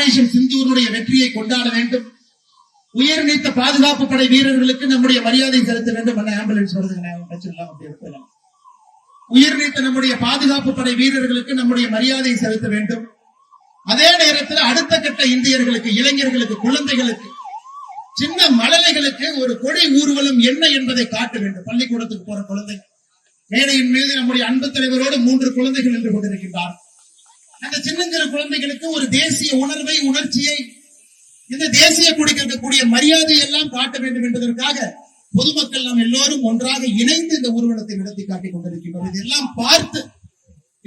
Operation சிந்தூருடைய வெற்றியை கொண்டாட வேண்டும். உயிர் நீத்த பாதுகாப்பு படை வீரர்களுக்கு நம்முடைய மரியாதை செலுத்த வேண்டும் என ஆம்புலன்ஸ் வருதுங்க. உயிர் நீத்த நம்முடைய பாதுகாப்பு படை வீரர்களுக்கு நம்முடைய மரியாதை செலுத்த வேண்டும். அதே நேரத்தில் அடுத்த கட்ட இந்தியர்களுக்கு இளைஞர்களுக்கு குழந்தைகளுக்கு சின்ன மழலைகளுக்கு ஒரு கொடை ஊர்வலம் என்ன என்பதை காட்ட வேண்டும். பள்ளிக்கூடத்துக்கு போற குழந்தைகள் மேடையின் மீது நம்முடைய அன்பு தலைவரோடு மூன்று குழந்தைகள் நின்று கொண்டிருக்கின்றார். அந்த சின்னஞ்சிறு குழந்தைகளுக்கு ஒரு தேசிய உணர்வை உணர்ச்சியை இந்த தேசிய கொடிக்கு இருக்கக்கூடிய மரியாதை எல்லாம் காட்ட வேண்டும் என்பதற்காக பொதுமக்கள் நாம் எல்லோரும் ஒன்றாக இணைந்து இந்த ஊர்வலத்தை நடத்தி காட்டிக் கொண்டிருக்கின்றோம். இதெல்லாம் பார்த்து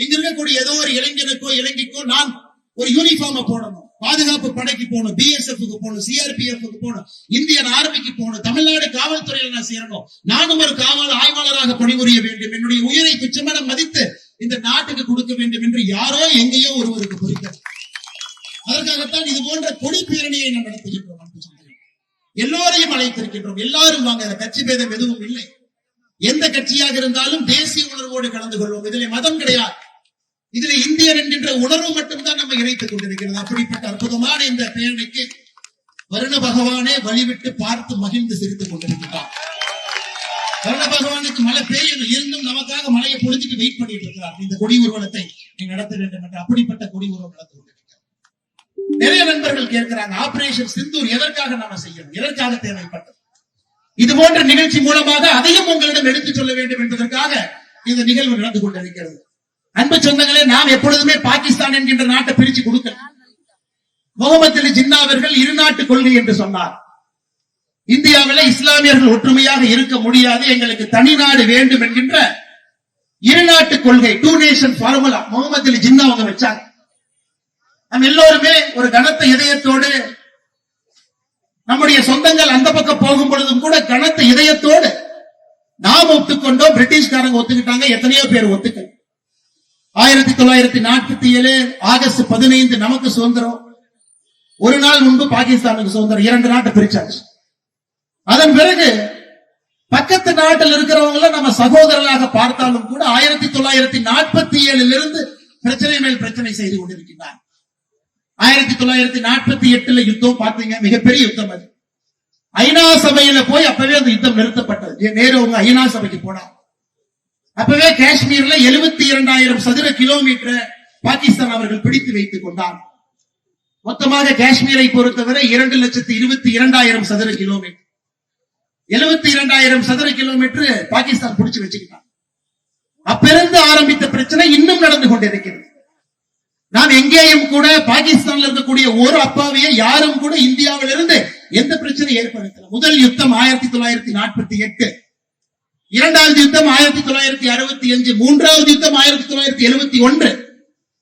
இங்க இருக்கக்கூடிய ஏதோ ஒரு இளைஞனுக்கோ இளைஞக்கோ நான் ஒரு யூனிஃபார்ம் போடணும். பாதுகாப்பு படைக்கு போகணும் பிஎஸ்எஃப்க்கு போகணும் சிஆர்பிஎஃப்க்கு போகணும் இந்தியன் ஆர்மிக்கு போகணும் தமிழ்நாடு காவல்துறையில நான் சேரணும். நானும் ஒரு காவல் ஆய்வாளராக பணிபுரிய வேண்டும். என்னுடைய உயிரை துச்சமென மதித்து இந்த நாட்டுக்கு கொடுக்க வேண்டும் என்று யாரோ எங்கேயோ ஒருவருக்கு பொறுத்தார் அதற்காகத்தான் இது போன்ற கொடி பேரணியை நாம் நடத்துகின்றோம் எல்லோரையும் அழைத்திருக்கின்றோம். எல்லாரும் வாங்க கட்சி பேதம் எதுவும் இல்லை. எந்த கட்சியாக இருந்தாலும் தேசிய உணர்வோடு கலந்து கொள்வோம். இதிலே மதம் கிடையாது. இதுல இந்தியர் என்கின்ற உணர்வு மட்டும்தான் நம்ம இணைத்துக் கொண்டிருக்கிறது. அப்படிப்பட்ட அற்புதமான இந்த பேரணிக்கு வருண பகவானே வழிவிட்டு பார்த்து மகிழ்ந்து சிரித்துக் கொண்டிருக்கிறார். வருண பகவானுக்கு மழை பெய்யணும். இருந்தும் நமக்காக மழையை பொழுதுக்கு வெயிட் பண்ணிட்டு இருக்கிறார். இந்த கொடி ஊர்வலத்தை நீ நடத்த வேண்டும் என்று அப்படிப்பட்ட கொடி ஊர்வலம் நடந்து கொண்டிருக்கிறார். நிறைய நண்பர்கள் கேட்கிறாங்க ஆபரேஷன் சிந்தூர் எதற்காக நாம செய்யணும்? எதற்காக தேவைப்பட்டது? இது போன்ற நிகழ்ச்சி மூலமாக அதையும் உங்களிடம் எடுத்துச் சொல்ல வேண்டும் என்பதற்காக இந்த நிகழ்வு நடந்து கொண்டிருக்கிறது. அன்பு சொந்தங்களே நாம் எப்பொழுதுமே பாகிஸ்தான் என்கின்ற நாட்டை பிரிச்சு கொடுக்கல. முகமது அலி ஜின்னா அவர்கள் இருநாட்டு கொள்கை என்று சொன்னார். இந்தியாவில் இஸ்லாமியர்கள் ஒற்றுமையாக இருக்க முடியாது. எங்களுக்கு தனி நாடு வேண்டும் என்கின்ற இருநாட்டு கொள்கை two nation formula Muhammad Ali Jinnah அவங்க வச்சாங்க. நம்ம எல்லோருமே ஒரு கனத்த இதயத்தோடு நம்முடைய சொந்தங்கள் அந்த பக்கம் போகும் பொழுதும் கூட கனத்த இதயத்தோடு நாம் ஒத்துக்கொண்டோம். பிரிட்டிஷ்காரங்க ஒத்துக்கிட்டாங்க எத்தனையோ பேர் ஒத்துக்க ஆயிரத்தி தொள்ளாயிரத்தி நாற்பத்தி ஏழு ஆகஸ்ட் பதினைந்து நமக்கு சுதந்திரம். ஒரு நாள் முன்பு பாகிஸ்தானுக்கு சுதந்திரம். இரண்டு நாட்டை பிரிச்சாச்சு. அதன் பிறகு பக்கத்து நாட்டில் இருக்கிறவங்கள நம்ம சகோதரர்களாக பார்த்தாலும் கூட ஆயிரத்தி தொள்ளாயிரத்தி நாற்பத்தி ஏழுல இருந்து பிரச்சனை மேல் பிரச்சனை செய்து கொண்டிருக்கிறார் ஆயிரத்தி தொள்ளாயிரத்தி நாற்பத்தி எட்டுல யுத்தம் பார்த்தீங்க மிகப்பெரிய யுத்தம் அது. ஐநா சபையில போய் அப்பவே அந்த யுத்தம் நிறுத்தப்பட்டது. நேரு அவங்க ஐநா சபைக்கு போனார் அப்பவே காஷ்மீர்ல எழுபத்தி இரண்டாயிரம் சதுர கிலோமீட்டர் பாகிஸ்தான் அவர்கள் பிடித்து வைத்துக் கொண்டார் மொத்தமாக காஷ்மீரை பொறுத்தவரை இரண்டு லட்சத்தி இருபத்தி இரண்டாயிரம் சதுர கிலோமீட்டர். எழுபத்தி இரண்டாயிரம் சதுர கிலோமீட்டர் பாகிஸ்தான் பிடிச்சு வச்சுக்கிட்டான் அப்பிருந்து ஆரம்பித்த பிரச்சனை இன்னும் நடந்து கொண்டிருக்கிறது. நாம் எங்கேயும் கூட பாகிஸ்தான்ல இருக்கக்கூடிய ஒரு அப்பாவையே யாரும் கூட இந்தியாவிலிருந்து எந்த பிரச்சனையும் ஏற்படுத்தல. முதல் யுத்தம் ஆயிரத்தி தொள்ளாயிரத்தி நாற்பத்தி எட்டு. இரண்டாவது யுத்தம் ஆயிரத்தி தொள்ளாயிரத்தி அறுபத்தி அஞ்சு. மூன்றாவது யுத்தம் ஆயிரத்தி தொள்ளாயிரத்தி எழுபத்தி ஒன்று.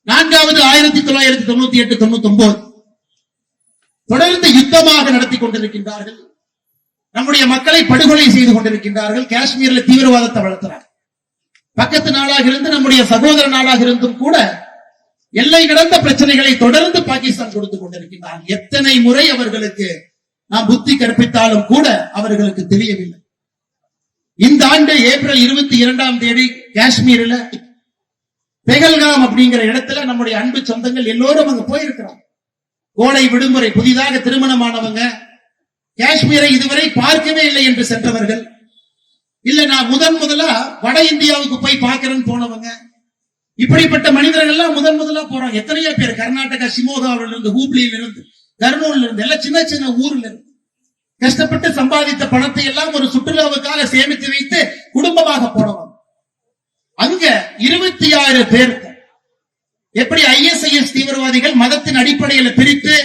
நான்காவது ஆயிரத்தி தொள்ளாயிரத்தி தொண்ணூத்தி எட்டு தொண்ணூத்தி ஒன்பது தொடர்ந்து யுத்தமாக நடத்தி கொண்டிருக்கின்றார்கள். நம்முடைய மக்களை படுகொலை செய்து கொண்டிருக்கின்றார்கள். காஷ்மீர்ல தீவிரவாதத்தை வளர்த்துறாங்க பக்கத்து நாடாக இருந்து நம்முடைய சகோதர நாடாக இருந்தும் கூட எல்லை கடந்த பிரச்சனைகளை தொடர்ந்து பாகிஸ்தான் கொடுத்து கொண்டிருக்கின்றார் எத்தனை முறை அவர்களுக்கு நாம் புத்தி கற்பித்தாலும் கூட அவர்களுக்கு தெரியவில்லை. இந்த ஆண்டு ஏப்ரல் இருபத்தி இரண்டாம் தேதி காஷ்மீர்ல பெகல்காம் அப்படிங்கிற இடத்துல நம்முடைய அன்பு சொந்தங்கள் எல்லோரும் அங்க போயிருக்கிறாங்க. கோடை விடுமுறை புதிதாக திருமணமானவங்க காஷ்மீரை இதுவரை பார்க்கவே இல்லை என்று சென்றவர்கள். இல்ல நான் முதன் முதலா வட இந்தியாவுக்கு போய் பார்க்கிறேன்னு போனவங்க. இப்படிப்பட்ட மனிதர்கள் எல்லாம் முதன் முதலா போறாங்க. எத்தனையோ பேர். கர்நாடகா சிமோகாவில இருந்து ஹூப்ளியில இருந்து கர்னூல்ல இருந்து எல்லாம் சின்ன சின்ன ஊர்ல இருந்து கஷ்டப்பட்டு சம்பாதித்த பணத்தை எல்லாம் ஒரு சுற்றுலாவுக்காக சேமித்து வைத்து குடும்பமாக போனவங்க. அங்க இருபத்தி ஆறு பேர் எப்படி ஐஎஸ்ஐஎஸ் தீவிரவாதிகள் மதத்தின் அடிப்படையில பிரித்து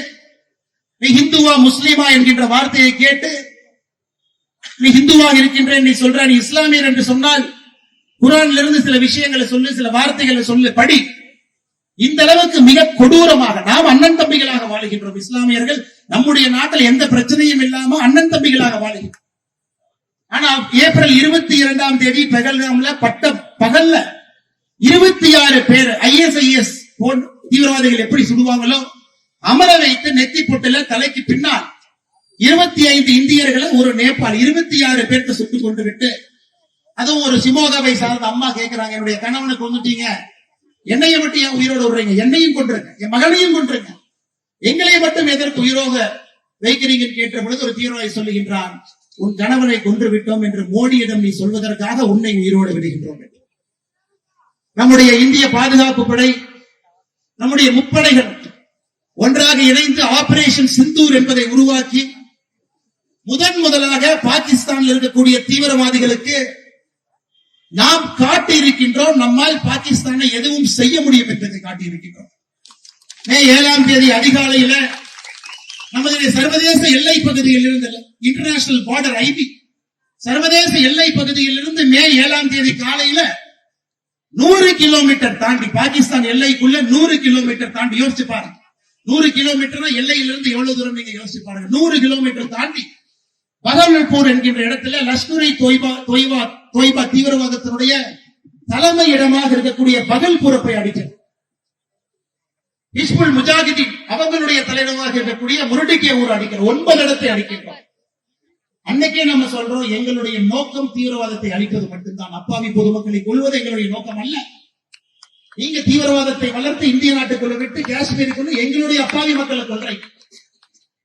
நீ ஹிந்துவா முஸ்லிமா என்கின்ற வார்த்தையை கேட்டு நீ ஹிந்துவா இருக்கின்றேன் நீ சொல்ற நீ இஸ்லாமியர் என்று சொன்னால் குரான்ல இருந்து சில விஷயங்களை சொல்லு சில வார்த்தைகளை சொல்லு படி. இந்த அளவுக்கு மிக கொடூரமாக நாம் அண்ணன் தம்பிகளாக வாழுகின்றோம் இஸ்லாமியர்கள். நம்முடைய நாட்டில் எந்த பிரச்சனையும் இல்லாம அண்ணன் தம்பிகளாக வாழுகின்றோம். ஆனா ஏப்ரல் இருபத்தி இரண்டாம் தேதி பகல்காம்ல பட்ட பகல்ல இருபத்தி ஆறு பேர் ஐஎஸ்ஐஎஸ் தீவிரவாதிகள் எப்படி சுடுவாங்களோ அமர வைத்து நெத்தி பொட்டுல தலைக்கு பின்னால் இருபத்தி ஐந்து இந்தியர்களை ஒரு நேபாள் இருபத்தி ஆறு பேர்த்த சுட்டுக் கொண்டு விட்டு அதுவும் ஒரு சிமோகாவை சார்ந்த அம்மா கேட்கிறாங்க என்னுடைய கணவனுக்கு வந்துட்டீங்க என்னையை மட்டும் ஏன் உயிரோட விடுறீங்க? என்னையும் கொண்டுருங்க என் மகனையும் கொண்டுருங்க எங்களை மட்டும் எதற்கு உயிரோக வைக்கிறீங்கன்னு கேட்ட பொழுது ஒரு தீவிரவாதி சொல்லுகின்றான் உன் கணவனை கொன்று விட்டோம் என்று மோடியிடம் நீ சொல்வதற்காக உன்னை உயிரோடு விடுகின்றோம். என்று. நம்முடைய இந்திய பாதுகாப்பு படை நம்முடைய முப்படைகள் ஒன்றாக இணைந்து ஆபரேஷன் சிந்தூர் என்பதை உருவாக்கி முதன் முதலாக பாகிஸ்தானில் இருக்கக்கூடிய தீவிரவாதிகளுக்கு நாம் காட்டி இருக்கின்றோம் நம்மால் பாகிஸ்தானை எதுவும் செய்ய முடியும் என்பதை காட்டி இருக்கின்றோம் மே ஏழாம் தேதி அதிகாலையில நமது சர்வதேச எல்லை பகுதியில் இருந்து இன்டர்நேஷனல் பார்டர் ஐபி சர்வதேச எல்லை பகுதியில் இருந்து மே ஏழாம் தேதி காலையில நூறு கிலோமீட்டர் தாண்டி பாகிஸ்தான் எல்லைக்குள்ள நூறு கிலோமீட்டர் தாண்டி யோசிச்சு பாருங்க. நூறு கிலோமீட்டர்னா எல்லையிலிருந்து எவ்வளவு தூரம் நீங்க யோசிச்சு பாருங்க. நூறு கிலோமீட்டர் தாண்டி பகவல்பூர் என்கின்ற இடத்துல லஷ்கரை தொய்பா தொய்பா தொய்பா தீவிரவாதத்தினுடைய தலைமை இடமாக இருக்கக்கூடிய பகல்பூரை போய் அடிக்கிறது இஸ்புல் முஜாஹிதீன் அவங்களுடைய தலைவராக இருக்கக்கூடிய முரடிக்கிய ஊர் அடிக்கிற ஒன்பது இடத்தை அடிக்கின்றோம் அன்னைக்கே நம்ம சொல்றோம் எங்களுடைய நோக்கம் தீவிரவாதத்தை அழிப்பது மட்டும்தான். அப்பாவி பொதுமக்களை கொள்வது எங்களுடைய நோக்கம் அல்ல. நீங்க தீவிரவாதத்தை வளர்த்து இந்திய நாட்டுக்குள்ள விட்டு காஷ்மீருக்குள்ள எங்களுடைய அப்பாவி மக்களை கொள்றீங்க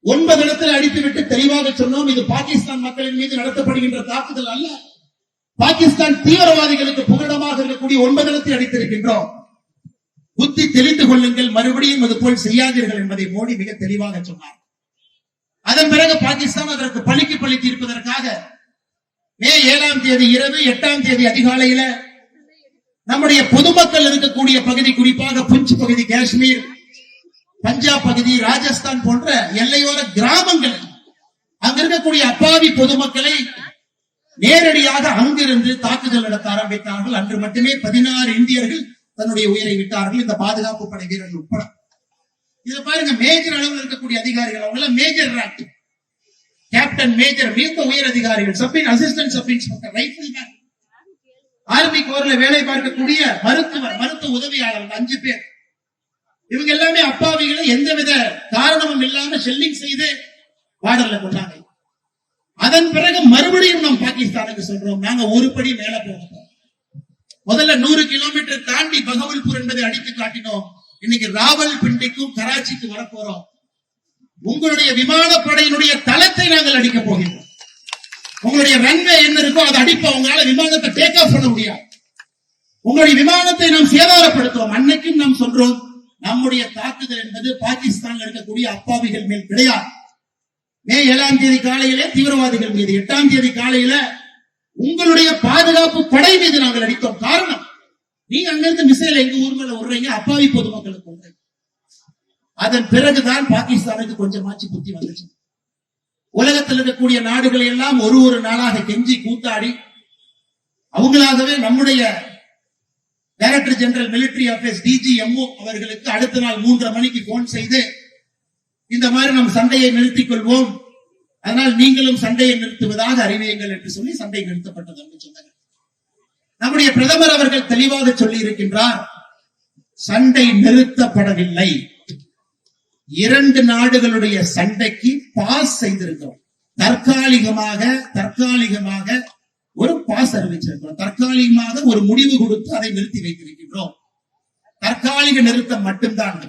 ஒன்பது இடத்துல அடித்து விட்டு தெளிவாக சொன்னோம் இது பாகிஸ்தான் மக்களின் மீது நடத்தப்படுகின்ற தாக்குதல் அல்ல. பாகிஸ்தான் தீவிரவாதிகளுக்கு புகடமாக இருக்கக்கூடிய ஒன்பது இடத்தை அடித்திருக்கின்றோம். புத்தி தெளிந்து கொள்ளுங்கள் மறுபடியும் அது போல் செய்யாதீர்கள் என்பதை மோடி மிக தெளிவாக சொன்னார். அதன் பிறகு பாகிஸ்தான் அதற்கு பழிக்கு பழி தீர்ப்பதற்காக மே ஏழாம் தேதி இரவு எட்டாம் தேதி அதிகாலையில நம்முடைய பொதுமக்கள் இருக்கக்கூடிய பகுதி குறிப்பாக புஞ்ச் பகுதி காஷ்மீர் பஞ்சாப் பகுதி ராஜஸ்தான் போன்ற எல்லையோர கிராமங்கள். அங்க இருக்கக்கூடிய அப்பாவி பொதுமக்களை நேரடியாக அங்கிருந்து தாக்குதல் நடத்த ஆரம்பித்தார்கள் அன்று மட்டுமே பதினாறு இந்தியர்கள் தன்னுடைய உயிரை விட்டார்கள். இந்த பாதுகாப்பு படை வீரர்கள் உட்பட. இதுல பாருங்க மேஜர் அளவில் இருக்கக்கூடிய அதிகாரிகள். அவங்க மேஜர் ராட்டி கேப்டன் மேஜர் மிக உயர் அதிகாரிகள். Sub assistant sub inspector rifleman army கோர்ல வேலை பார்க்கக்கூடிய மருத்துவர் மருத்துவ உதவியாளர்கள் அஞ்சு பேர். இவங்க எல்லாமே அப்பாவிகளை எந்தவித காரணமும் இல்லாம ஷெல்லிங் செய்து பார்டர்ல கொண்டாங்க அதன் பிறகு மறுபடியும் நாம் பாகிஸ்தானுக்கு சொல்றோம். நாங்க ஒரு படி மேல போகிறோம் முதல்ல நூறு கிலோமீட்டர் தாண்டி பகவல்பூர் என்பதை அடித்து காட்டினோம். இன்னைக்கு ராவல் பிண்டிக்கும் கராச்சிக்கு வரப்போறோம். உங்களுடைய விமானப்படையினுடைய தளத்தை நாங்கள் அடிக்க போகிறோம். உங்களுடைய ரன்வே என்ன இருக்கோ அதை அடிப்ப உங்களால விமானத்தை டேக் ஆஃப் பண்ண முடியாது. உங்களுடைய விமானத்தை நாம் சேதாரப்படுத்துவோம். அன்னைக்கும் நாம் சொல்றோம் நம்முடைய தாக்குதல் என்பது பாகிஸ்தான் இருக்கக்கூடிய அப்பாவிகள் மேல் கிடையாது. மே ஏழாம் தேதி காலையிலே தீவிரவாதிகள் மீது எட்டாம் தேதி காலையில உங்களுடைய பாதுகாப்பு படை மீது நாங்கள் அடித்தோம். காரணம் நீங்க அங்கிருந்து மிசைல் எங்க ஊர் மேல விடுறீங்க அப்பாவி பொதுமக்களுக்கு விடுறீங்க அதன் பிறகுதான் பாகிஸ்தானுக்கு கொஞ்சமாச்சு புத்தி வந்துச்சு. உலகத்தில் இருக்கக்கூடிய நாடுகளை எல்லாம் ஒரு ஒரு நாளாக கெஞ்சி கூத்தாடி அவங்களாகவே நம்முடைய director general military affairs DGMO அவர்களுக்கு அடுத்த நாள் மூன்றரை மணிக்கு போன் செய்து இந்த மாதிரி நம் சண்டையை நிறுத்திக் கொள்வோம். அதனால் நீங்களும் சண்டையை நிறுத்துவதாக அறிவியுங்கள் என்று சொல்லி சண்டை நிறுத்தப்பட்டது என்று சொன்னாங்க நம்முடைய பிரதமர் அவர்கள் தெளிவாக சொல்லி இருக்கின்றார் சண்டை நிறுத்தப்படவில்லை. இரண்டு நாடுகளுடைய சண்டைக்கு பாஸ் செய்திருக்கிறோம். தற்காலிகமாக தற்காலிகமாக ஒரு பாஸ் அறிவிச்சிருக்கிறோம். தற்காலிகமாக ஒரு முடிவு கொடுத்து அதை நிறுத்தி வைத்திருக்கின்றோம். தற்காலிக நிறுத்தம் மட்டும்தான்.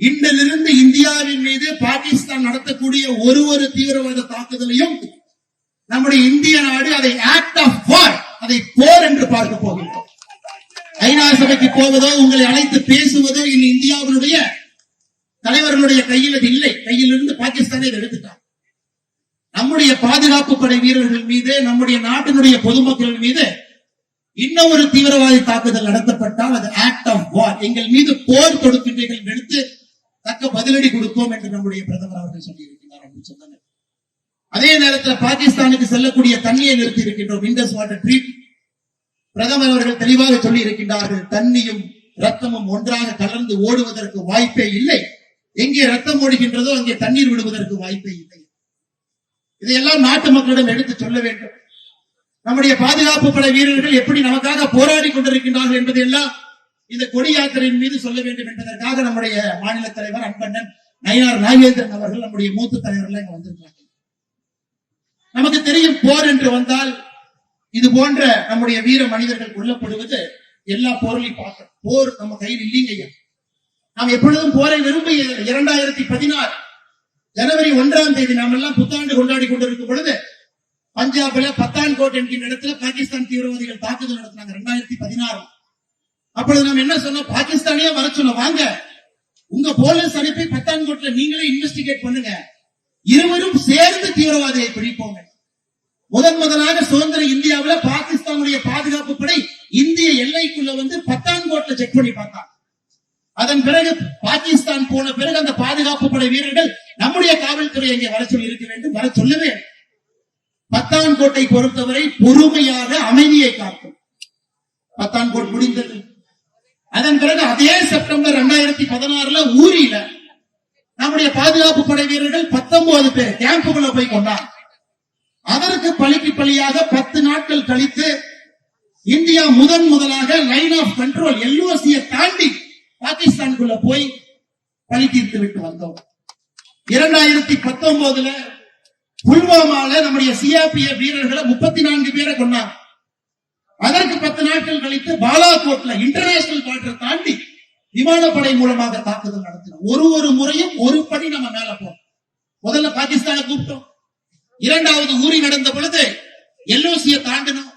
இன்றிலிருந்து இந்தியாவின் மீது பாகிஸ்தான் நடத்தக்கூடிய ஒரு ஒரு தீவிரவாத தாக்குதலையும் நம்முடைய இந்திய நாடு அதை ஆக்ட் ஆஃப் வார் அதை போர் என்று பார்க்க போகின்றோம். ஐநா சபைக்கு போவதோ உங்களை அழைத்து பேசுவதோ இனி இந்தியாவினுடைய தலைவர்களுடைய கையில் அது இல்லை. கையில் இருந்து பாகிஸ்தானை இதை நம்முடைய பாதுகாப்பு படை வீரர்கள் மீது நம்முடைய நாட்டினுடைய பொதுமக்கள் மீது இன்னும் ஒரு தீவிரவாதி தாக்குதல் நடத்தப்பட்டால் அது ஆக்ட் ஆஃப் வார் எங்கள் மீது போர் தொடுக்கின்றீர்கள் எடுத்து தக்க பதிலடி கொடுப்போம் என்று நம்முடைய பிரதமர் அவர்கள் சொல்லியிருக்கிறார் அப்படின்னு சொன்னாங்க. அதே நேரத்தில் பாகிஸ்தானுக்கு செல்லக்கூடிய தண்ணியை நிறுத்தி இருக்கின்றோம். இண்டஸ் வாட்டர் ட்ரீட் பிரதமர் அவர்கள் தெளிவாக சொல்லி இருக்கின்றார்கள் தண்ணியும் ரத்தமும் ஒன்றாக கலந்து ஓடுவதற்கு வாய்ப்பே இல்லை. எங்கே ரத்தம் ஓடுகின்றதோ அங்கே தண்ணீர் விடுவதற்கு வாய்ப்பே இல்லை. இதையெல்லாம் நாட்டு மக்களிடம் எடுத்து சொல்ல வேண்டும். நம்முடைய பாதுகாப்பு படை வீரர்கள் எப்படி நமக்காக போராடி கொண்டிருக்கின்றார்கள் என்பதையெல்லாம் இந்த கொடி யாத்திரையின் மீது சொல்ல வேண்டும் என்பதற்காக நம்முடைய மாநில தலைவர் அன்பண்ணன் நயினார் நாகேந்திரன் அவர்கள் நம்முடைய மூத்த தலைவர்கள் இங்க வந்திருக்காங்க நமக்கு தெரியும் போர் என்று வந்தால் இது போன்ற நம்முடைய வீர மனிதர்கள் கொல்லப்படுவது எல்லா போரிலையும் பார்க்கிறோம் போர் நம்ம கையில் இல்லைங்க ஐயா நாம் எப்பொழுதும் போரை விரும்பி இரண்டாயிரத்தி பதினாறு ஜனவரி ஒன்றாம் தேதி நாம் எல்லாம் புத்தாண்டு கொண்டாடி கொண்டிருக்கும் பொழுது பஞ்சாப்ல பத்தான்கோட் என்கின்ற இடத்துல பாகிஸ்தான் தீவிரவாதிகள் தாக்குதல் நடத்தினாங்க ரெண்டாயிரத்தி பதினாறு. அப்பொழுது நாம் என்ன சொன்னோம்? பாகிஸ்தானே வர சொன்னோம். வாங்க உங்க போலீஸ் அனுப்பி பத்தான்கோட்ல நீங்களே இன்வெஸ்டிகேட் பண்ணுங்க. இருவரும் சேர்ந்து தீவிரவாதியை பிடிப்போங்க. முதன் முதலாக சுதந்திர இந்தியாவுல பாகிஸ்தானுடைய பாதுகாப்பு படை இந்திய எல்லைக்குள்ள வந்து பத்தான்கோட்ல செக் பண்ணி பார்த்தாங்க. அதன் பிறகு பாகிஸ்தான் போன பிறகு அந்த பாதுகாப்பு படை வீரர்கள் நம்முடைய காவல்துறை அங்கே வர சொல்லி இருக்க வேண்டும் வர சொல்லவே இல்லை. பத்தான்கோட்டை பொறுத்தவரை பொறுமையாக அமைதியை காக்கும். பத்தான்கோட் முடிந்தது. அதன் பிறகு அதே செப்டம்பர் இரண்டாயிரத்தி பதினாறுல ஊரியில நம்முடைய பாதுகாப்பு படை வீரர்கள் பத்தொன்பது பேர் கேம்புக்குள்ள போய் கொண்டார் அதற்கு பழிக்கு பழியாக பத்து நாட்கள் கழித்து இந்தியா முதன் முதலாக லைன் ஆஃப் கண்ட்ரோல் எல்ஓசியை தாண்டி பாகிஸ்தானுக்குள்ள போய் பழி தீர்த்து விட்டு வந்தோம். இரண்டாயிரத்தி பத்தொன்பதுல புல்வாமால நம்முடைய சிஆர்பிஎ வீரர்களை முப்பத்தி நான்கு பேரை கொண்டாங்க அதற்கு பத்து நாட்கள் கழித்து பாலாகோட்ல இன்டர்நேஷனல் பார்டர் தாண்டி விமானப்படை மூலமாக தாக்குதல் நடத்தினோம். ஒரு ஒரு முறையும் ஒரு படி நம்ம மேல போனோம். முதல்ல பாகிஸ்தானை கூப்பிட்டோம். இரண்டாவது ஊரி நடந்த பொழுது எல்ஓசியை தாண்டினோம்.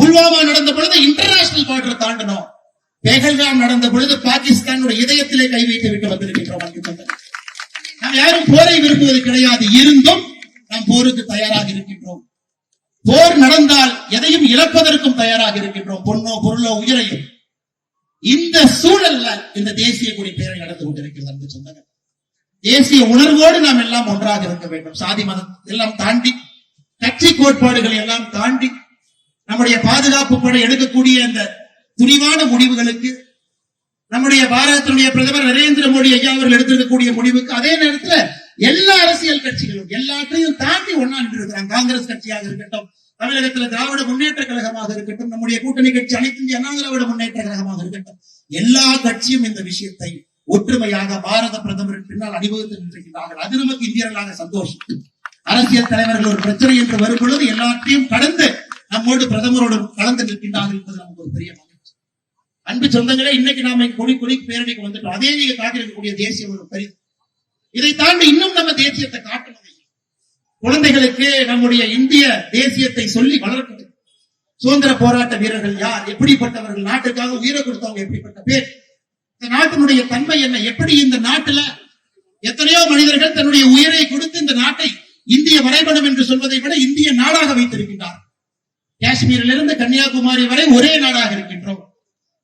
புல்வாமா நடந்த பொழுது இன்டர்நேஷனல் பார்டர் தாண்டினோம். பெகல்காம் நடந்த பொழுது பாகிஸ்தானோட இதயத்திலே கை வைத்து விட்டு வந்திருக்கின்றோம் நாம் யாரும் போரை விரும்புவது கிடையாது. இருந்தும் நாம் போருக்கு தயாராக இருக்கின்றோம். போர் நடந்தால் எதையும் இழப்பதற்கும் தயாராக இருக்கின்றோம். பொன்னோ பொருளோ உயிரையும். இந்த சூழல்ல இந்த தேசிய கொடி பேரை நடந்து கொண்டிருக்கிறது அன்பு சொந்தங்கள் தேசிய உணர்வோடு நாம் எல்லாம் ஒன்றாக இருக்க வேண்டும். சாதி மதம் எல்லாம் தாண்டி கட்சி கோட்பாடுகள் எல்லாம் தாண்டி நம்முடைய பாதுகாப்பு படை எடுக்கக்கூடிய இந்த துணிவான முடிவுகளுக்கு நம்முடைய பாரதத்தினுடைய பிரதமர் நரேந்திர மோடி ஐயா அவர்கள் எடுத்திருக்கக்கூடிய முடிவுக்கு அதே நேரத்துல எல்லா அரசியல் கட்சிகளும் எல்லாத்தையும் தாண்டி ஒன்னா காங்கிரஸ் கட்சியாக இருக்கட்டும் தமிழகத்துல திராவிட முன்னேற்ற கழகமாக இருக்கட்டும் நம்முடைய கூட்டணி கட்சி அனைத்து இந்திய அண்ணா திராவிட முன்னேற்ற கழகமாக இருக்கட்டும் எல்லா கட்சியும் இந்த விஷயத்தை ஒற்றுமையாக பாரத பிரதமரின் பின்னால் அணிவகுத்து நின்றிருக்கிறார்கள். அது நமக்கு இந்தியர்களாக சந்தோஷம். அரசியல் தலைவர்கள் ஒரு பிரச்சனை என்று வரும் பொழுது எல்லாத்தையும் கடந்து நம்மோடு பிரதமரோடு கலந்து நிற்கின்றார்கள் என்பது நமக்கு ஒரு பெரிய மகிழ்ச்சி. அன்பு சொந்தங்களே இன்னைக்கு நாம கொடி கொடி பேரணிக்கு வந்துட்டோம். அதே நீங்க காட்டியிருக்கக்கூடிய தேசியம் ஒரு பெரிய இதை தாண்டி இன்னும் நம்ம தேசியத்தை காட்டணும். குழந்தைகளுக்கு நம்முடைய இந்திய தேசியத்தை சொல்லி வளர்க்கணும் சுதந்திர போராட்ட வீரர்கள் யார்? எப்படிப்பட்டவர்கள்? நாட்டுக்காக உயிரை கொடுத்தவங்க எப்படிப்பட்ட பேர்? இந்த நாட்டினுடைய தன்மை என்ன? எப்படி இந்த நாட்டுல எத்தனையோ மனிதர்கள் தன்னுடைய உயிரை கொடுத்து இந்த நாட்டை இந்திய வரைபடம் என்று சொல்வதை விட இந்திய நாடாக வைத்திருக்கின்றார் காஷ்மீரிலிருந்து கன்னியாகுமரி வரை ஒரே நாடாக இருக்கின்றோம்.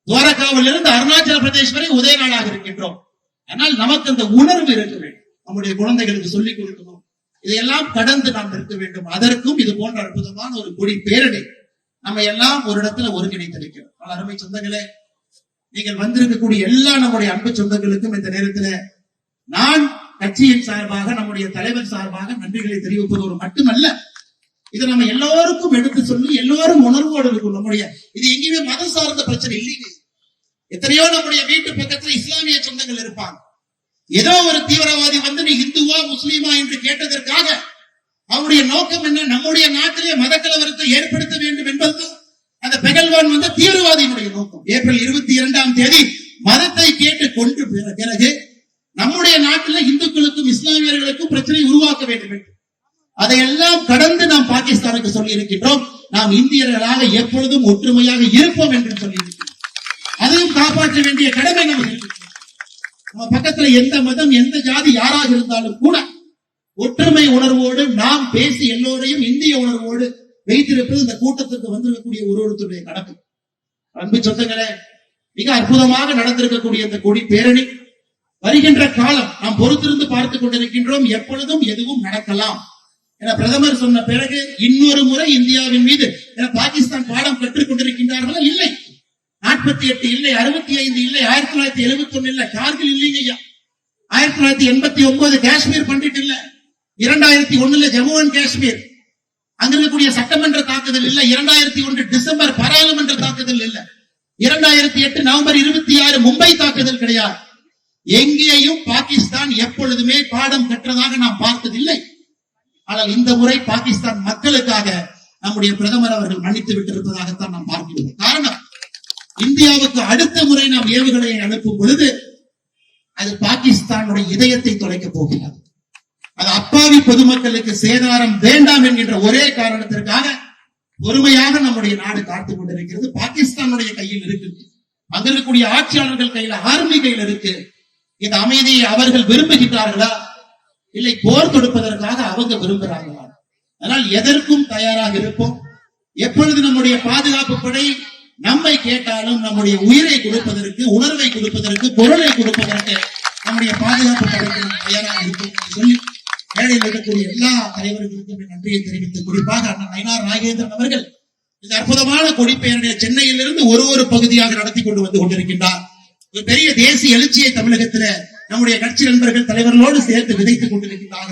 துவாரகாவிலிருந்து அருணாச்சல பிரதேஷ் வரை உதய நாளாக இருக்கின்றோம். ஆனால் நமக்கு அந்த உணர்வு இருக்க வேண்டும். நம்முடைய குழந்தைகளுக்கு சொல்லிக் கொடுக்கணும். இதையெல்லாம் கடந்து நாம் இருக்க வேண்டும். அதற்கும் இது போன்ற அற்புதமான ஒரு கொடி பேரணி நம்ம எல்லாம் ஒரு இடத்துல ஒருங்கிணைத்திருக்கிறோம். பல அருமை சொந்தங்களே நீங்கள் வந்திருக்கக்கூடிய எல்லா நம்முடைய அன்பு சொந்தங்களுக்கும் இந்த நேரத்துல நான் கட்சியின் சார்பாக நம்முடைய தலைவர் சார்பாக நன்றிகளை தெரிவிப்பதோடு மட்டுமல்ல இதை நம்ம எல்லோருக்கும் எடுத்து சொல்லி எல்லோரும் உணர்வோடு இருக்கும் நம்முடைய இது எங்கேயுமே மதம் சார்ந்த பிரச்சனை இல்லைங்க எத்தனையோ நம்முடைய வீட்டு பக்கத்துல இஸ்லாமிய சொந்தங்கள் இருப்பாங்க. ஏதோ ஒரு தீவிரவாதி வந்து நீ இந்துவா முஸ்லீமா என்று கேட்டதற்காக அவருடைய நோக்கம் என்ன? நம்முடைய நாட்டிலே மத கலவரத்தை ஏற்படுத்த வேண்டும் என்பதுதான். அந்த பெகல்வான் வந்த தீவிரவாதியினுடைய நோக்கம். ஏப்ரல் இருபத்தி இரண்டாம் தேதி மதத்தை கேட்டு கொண்டு பிறகு நம்முடைய நாட்டில் இந்துக்களுக்கும் இஸ்லாமியர்களுக்கும் பிரச்சனை உருவாக்க வேண்டும் என்று. அதையெல்லாம் கடந்து நாம் பாகிஸ்தானுக்கு சொல்லி இருக்கின்றோம் நாம் இந்தியர்களாக எப்பொழுதும் ஒற்றுமையாக இருப்போம் என்று சொல்லி அதையும் காப்பாற்ற வேண்டிய கடமை நமக்கு நம்ம பக்கத்துல எந்த மதம் எந்த ஜாதி யாராக இருந்தாலும் கூட ஒற்றுமை உணர்வோடு நாம் பேசி எல்லோரையும் இந்திய உணர்வோடு வைத்திருப்பது இந்த கூட்டத்துக்கு வந்திருக்கக்கூடிய ஒரு ஒருத்தருடைய கடமை. அன்பு சொந்தங்களே மிக அற்புதமாக நடந்திருக்கக்கூடிய இந்த கொடி பேரணி வருகின்ற காலம் நாம் பொறுத்திருந்து பார்த்துக் கொண்டிருக்கின்றோம். எப்பொழுதும் எதுவும் நடக்கலாம். என பிரதமர் சொன்ன பிறகு இன்னொரு முறை இந்தியாவின் மீது என பாகிஸ்தான் பாடம் கற்றுக் கொண்டிருக்கின்றார்களா? இல்லை. நாற்பத்தி எட்டு இல்லை அறுபத்தி ஐந்து இல்லை ஆயிரத்தி தொள்ளாயிரத்தி எழுபத்தி ஒண்ணு இல்ல. கார்கில் இல்லைங்க ஐயா. ஆயிரத்தி தொள்ளாயிரத்தி எண்பத்தி ஒன்பது காஷ்மீர் பண்ணிட்டு இல்ல. இரண்டாயிரத்தி ஒண்ணுல ஜம்மு அண்ட் காஷ்மீர். அங்க இருக்கக்கூடிய சட்டமன்ற தாக்குதல் இல்ல. இரண்டாயிரத்தி ஒன்று டிசம்பர் பாராளுமன்ற தாக்குதல் இல்ல. இரண்டாயிரத்தி எட்டு நவம்பர் இருபத்தி ஆறு மும்பை தாக்குதல் கிடையாது. எங்கேயும் பாகிஸ்தான் எப்பொழுதுமே பாடம் கற்றதாக நாம் பார்த்ததில்லை. ஆனால் இந்த முறை பாகிஸ்தான் மக்களுக்காக நம்முடைய பிரதமர் அவர்கள் மன்னித்து விட்டிருப்பதாகத்தான் நாம் பார்க்கிறோம். காரணம் இந்தியாவுக்கு அடுத்த முறை நாம் ஏவுகணையை அனுப்பும் பொழுது அது பாகிஸ்தானுடைய இதயத்தை தொலைக்க போகிறது. அது அப்பாவி பொதுமக்களுக்கு சேதாரம் வேண்டாம் என்கின்ற ஒரே காரணத்திற்காக பொறுமையாக நம்முடைய நாடு காத்துக் கொண்டிருக்கிறது. பாகிஸ்தானுடைய கையில் இருக்கு. அங்க இருக்கக்கூடிய ஆட்சியாளர்கள் கையில ஆர்மி கையில் இருக்கு. இந்த அமைதியை அவர்கள் விரும்புகின்றார்களா? இல்லை போர் தொடுப்பதற்காக அவங்க விரும்புகிறார்களா அதனால் எதற்கும் தயாராக இருப்போம். எப்பொழுது நம்முடைய பாதுகாப்பு படை நம்மை கேட்டாலும் நம்முடைய உயிரை கொடுப்பதற்கு உணர்வை கொடுப்பதற்கு பொருளை கொடுப்பதற்கு நம்முடைய பாதுகாப்பு படைகளும் தயாராக இருக்கும் சொல்லி மேடையில் இருக்கக்கூடிய எல்லா தலைவர்களுக்கும் நன்றியை தெரிவித்து குறிப்பாக அண்ணன் ஐநார் நாகேந்திரன் அவர்கள் இந்த அற்புதமான கொடிப்பெயரனை சென்னையிலிருந்து ஒரு ஒரு பகுதியாக நடத்தி கொண்டு வந்து கொண்டிருக்கின்றார். ஒரு பெரிய தேசிய எழுச்சியை தமிழகத்தில நம்முடைய கட்சி நண்பர்கள் தலைவர்களோடு சேர்த்து விதைத்துக் கொண்டிருக்கின்றார்கள்.